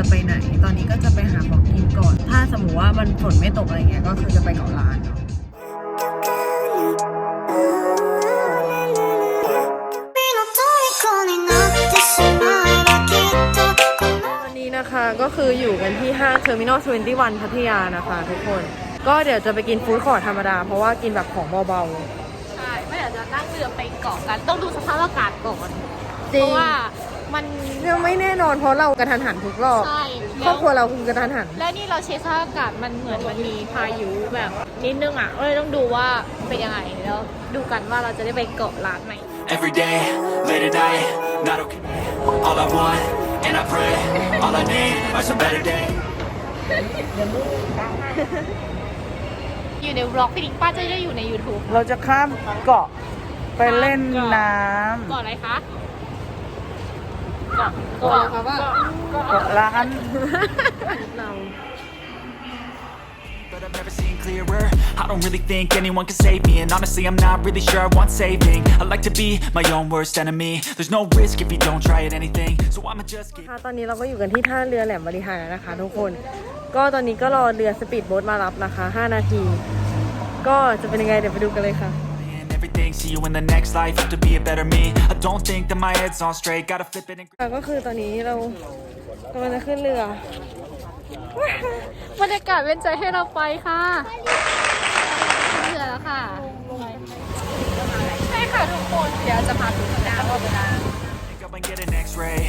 ะไปไหน ตอนนี้ก็จะไปหาของกินก่อน ถ้าสมมติว่ามันฝนไม่ตกอะไรเงี้ยก็คือจะไปเกาะล้านนะคะก็คืออยู่กันที่5 Terminal 21 พัทยานะคะทุกคน ก็เดี๋ยวจะไปกินฟู้ดคอร์ทธรรมดา เพราะว่ากินแบบของเบาๆ ใช่ ไม่อยากจะนั่งเรือไปเกาะกัน ต้องดูสภาพอากาศก่อน เพราะว่า มันเนี่ยไม่แน่นอนเพราะเรากระทันหันทุกรอบใช่ครอบครัวเราคือกระทันหัน แล้วนี่เราเช็คสภาพอากาศมันเหมือนมันมีพายุแบบนิดนึงอะก็เลยต้องดูว่าเป็นยังไงแล้วดูกันว่าเราจะได้ไปเกาะล้านไหม Every day, late at night, not okay. All I want, and I pray, all I need are some better days. อยู่ในบล็อกพี่ดิงป้าจะได้อยู่ใน YouTube เราจะข้ามเกาะไปเล่นน้เกาะอะไรคะ เกาะเกาะอะไรคะว่าำเกาะล้านเรา But I've never seen clearer. I don't really think anyone can save me. And honestly, I'm not really sure I want saving. I like to be my own worst enemy. There's no risk if you don't try at anything. So I'ma just keep. ค่ะตอนนี้เราก็อยู่กันที่ท่าเรือแหลมบริหารแล้วนะคะ ทุกคน ก็ตอนนี้ก็รอเรือสปีดโบ๊ทมารับนะคะ 5 นาที ก็จะเป็นยังไงเดี๋ยวไปดูกันเลยค่ะ And everything, see you in the next life. Have to be a better me. I don't think that my head's on straight. Gotta flip it and. ค่ะก็คือตอนนี้เรากำลังจะขึ้นเรือบรรยากาศเป็นใจให้เราไปค่ะขึ้นเรือแล้วค่ะใช่ค่ะทุกคนเดี๋ยวจะพาทุกคนนะว่าเวลา Think up and get an x-ray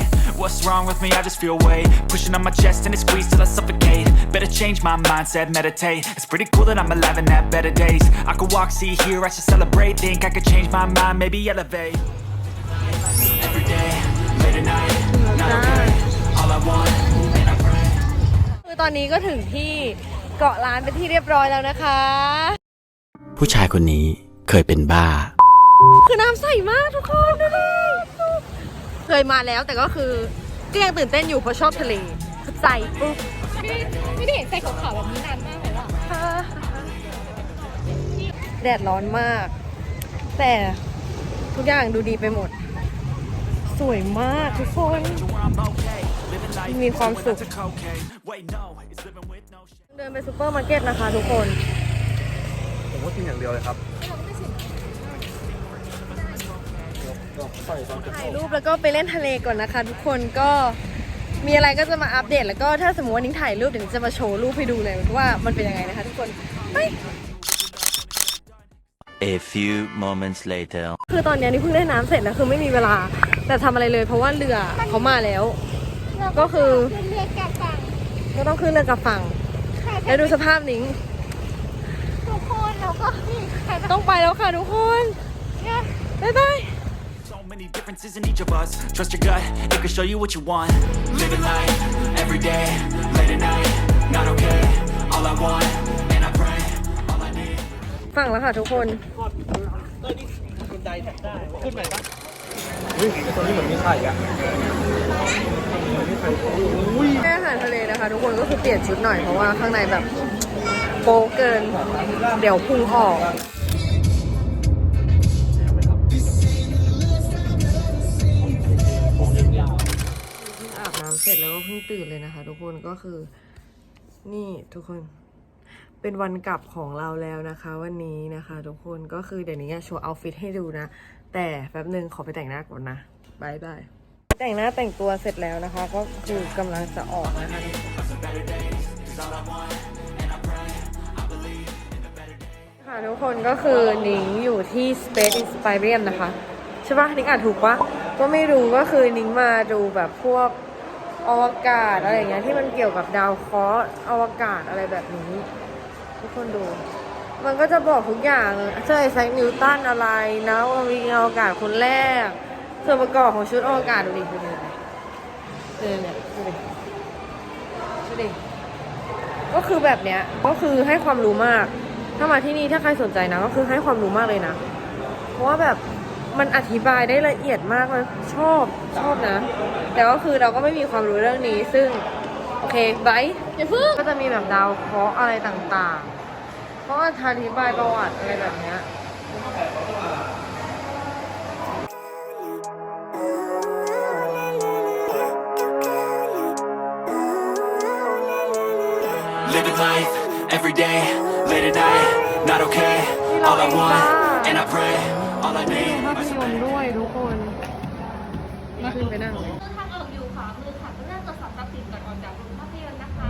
What's wrong with me? I just feel weight Pushing on my chest and it squeezes till I suffocate Better change my mindset, meditate It's pretty cool that I'm alive and have better days I could walk, see, hear, I should celebrate Think I could change my mind, maybe elevate Every day, late at night, not okay All I want, and I pray คือตอนนี้ก็ถึงที่เกาะล้านเป็นที่เรียบร้อยแล้วนะคะ ผู้ชายคนนี้เคยเป็นบ้า คือน้ำใสมากทุกคนดูดิ เคยมาแล้วแต่ก็คือก็ยังตื่นเต้นอยู่เพราะชอบทะเลใส่ปุ๊บไม่ได้ไม่ได้เห็นใส่ขาวๆแบบนี้นานมากเลยว่ะแดดร้อนมาก แต่ทุกอย่างดูดีไปหมด สวยมากทุกคน Where I'm okay Living life มีความสุข without the cocaine Wait, no, it's living with no shame เดินไปซูเปอร์มาร์เก็ตนะคะทุกคน ผมก็กินอย่างเดียวเลยครับ ถ่ายรูปแล้วก็ไปเล่นทะเลก่อนนะคะ ทุกคนก็มีอะไรก็จะมาอัปเดต แล้วก็ถ้าสมมติว่านิ้งถ่ายรูปเดี๋ยวนิ้งจะมาโชว์รูปให้ดูเลยว่ามันเป็นยังไงนะคะทุกคนไป A few moments later คือตอนเนี้ยนี่เพิ่งเล่นน้ำเสร็จนะคือไม่มีเวลา แต่ทำอะไรเลยเพราะว่าเรือเขามาแล้ว ก็คือขึ้นเรือกลับฝั่งก็ต้องขึ้นเรือกลับฝั่งแล้วดูสภาพนิ้งทุกคนเราก็นี่ใครต้องไปแล้วค่ะทุกคนบ๊ายบาย So many differences in each of us. Trust your gut, it can show you what you want. Living life, every day, late at night, not okay. All I want, and I pray, all I need. ฝั่งแล้วค่ะทุกคน เฮ้ยตอนนี้เหมือนมีไข่อะแม่อาหารทะเลนะคะ ทุกคนก็คือเปลี่ยนชุดหน่อยเพราะว่าข้างในแบบโป๊เกิน เดี๋ยวพุงออก เสร็จแล้วก็เพิ่งตื่นเลยนะคะ ทุกคนก็คือ นี่ทุกคน เป็นวันกลับของเราแล้วนะคะ วันนี้นะคะ ทุกคนก็คือเดี๋ยวนี้จะโชว์เอาฟิตให้ดูนะ แต่แป๊บหนึ่งขอไปแต่งหน้าก่อนนะบายบายแต่งหน้าแต่งตัวเสร็จแล้วนะคะ ก็คือกำลังจะออกนะคะค่ะทุกคนก็คือนิงอยู่ที่ Space Inspirium นะคะ ใช่ปะนิงอ่านถูกปะก็ไม่รู้ก็คือนิงมาดูแบบพวก อวกาศอะไรอย่างเงี้ยที่มันเกี่ยวกับดาวเคราะห์อวกาศอะไรแบบนี้ ทุกคนดู มันก็จะบอกทุกอย่างเจอไอแซคนิวตันอะไรนะว่ามีอวกาศคนแรกส่วนประกอบของชุดอวกาศดูดิดูดิดูดิเนี่ยดูดิดูดิก็คือแบบเนี้ยก็คือให้ความรู้มาก ถ้ามาที่นี่ถ้าใครสนใจนะ ก็คือให้ความรู้มากเลยนะ เพราะว่าแบบ มันอธิบายได้ละเอียดมากเลยชอบชอบนะ แต่ก็คือเราก็ไม่มีความรู้เรื่องนี้ ซึ่ง โอเคไบร์ทอย่าเพิ่งก็จะมีแบบดาวเคราะห์อะไรต่างๆ เพราะว่าอธิบายประวัติอะไรแบบเนี้ย Living life, every day, late at night, not okay. All I want, and I pray, all I need. ภาพยนตร์ด้วยทุกคนขึ้นไปนั่งเลยทางออกอยู่ขวามือค่ะก็เรื่องตรวจสอบทรัพย์สินก่อนออกจากโรงภาพยนตร์นะคะ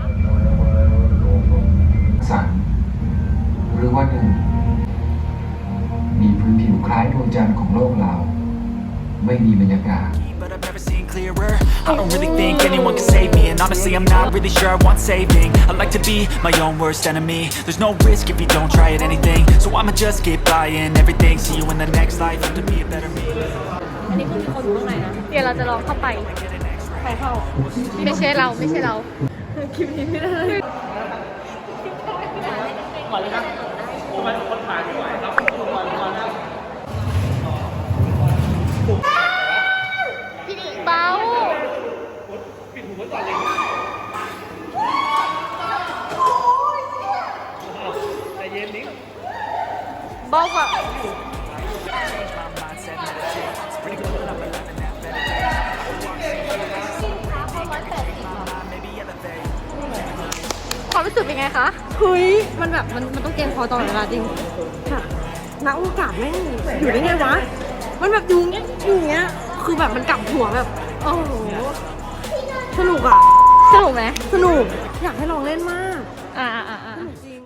สันหรือว่าหนึ่งมีพื้นผิวคล้ายดวงจันทร์ของโลกเรา ไม่มีบรรยากาศ never seen clearer. I don't really think anyone can save me. And honestly, I'm not really sure I want saving. I like to be my own worst enemy. There's no risk if you don't try at anything. So I'ma just get buying everything. See you in the next life. To be a better me. อันนี้คือมีคนอยู่ข้างในนะ เดี๋ยวเราจะลองเข้าไป ใครเข้า ไม่ใช่เรา ไม่ใช่เรา คลิปนี้ไม่ได้พี่ สึกเป็นไงคะเฮ้ยมันแบบมันมันต้องเกรงคอตลอดเวลาจริงแบบนักโอกาสแม่งอยู่ได้ไงวะ มันแบบอยู่อย่างเงี้ยอยู่อย่างเงี้ย คือแบบมันกลับหัวแบบโอ้โหสนุกอะ สนุกไหมสนุก อยากให้ลองเล่นมาก อ่าอ่าอ่า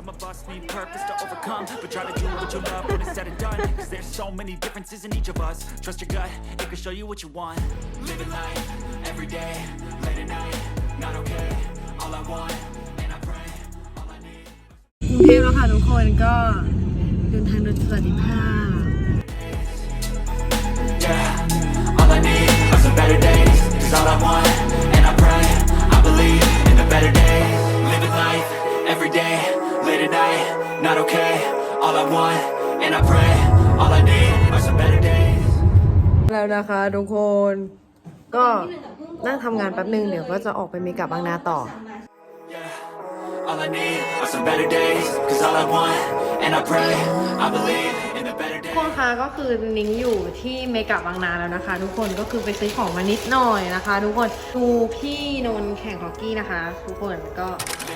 Some of us need purpose to overcome, but try to do what you love when it's said and done. Cause there's so many differences in each of us. Trust your gut, it can show you what you want. Living life, every day, late at night, not okay. All I want, and I pray, all I need. กรุงเทพแล้วค่ะทุกคนก็เดินทางโดยสวัสดิภาพ แล้วนะคะทุกคน ก็นั่งทำงานแป๊บนึงเดี๋ยวก็จะออกไปเมกับบางนาต่อ All I need are some better days. Cause all I want, and I pray, I believe in the better ทุ days. กคนคะก็คือนิ้งอยู่ที่เมกะบางนาแล้วนะคะ ทุกคนก็คือไปซื้อของมานิดหน่อยนะคะ ทุกคนดูพี่นนท์แข่งฮอกกี้นะคะ ทุกคนก็พี่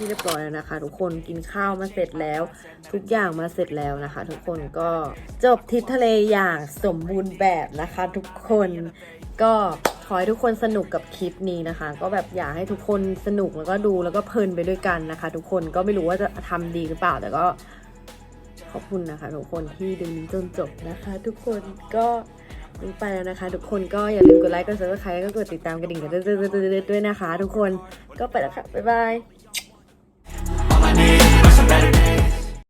ที่เรียบร้อยแล้วนะคะ ทุกคนกินข้าวมาเสร็จแล้ว ทุกอย่างมาเสร็จแล้วนะคะ ทุกคนก็จบทริปทะเลอย่างสมบูรณ์แบบนะคะ ทุกคนก็ขอให้ทุกคนสนุกกับคลิปนี้นะคะ ก็แบบอยากให้ทุกคนสนุกแล้วก็ดูแล้วก็เพลินไปด้วยกันนะคะ ทุกคนก็ไม่รู้ว่าจะทำดีหรือเปล่า แต่ก็ขอบคุณนะคะ ทุกคนที่ดูนี้จนจบนะคะ ทุกคนก็ไปแล้วนะคะ ทุกคนก็อย่าลืมกดไลค์กดซับสไครต์ก็กดติดตามกระดิ่งกันด้วยด้วยนะคะ ทุกคนก็ไปแล้วค่ะบ๊ายบาย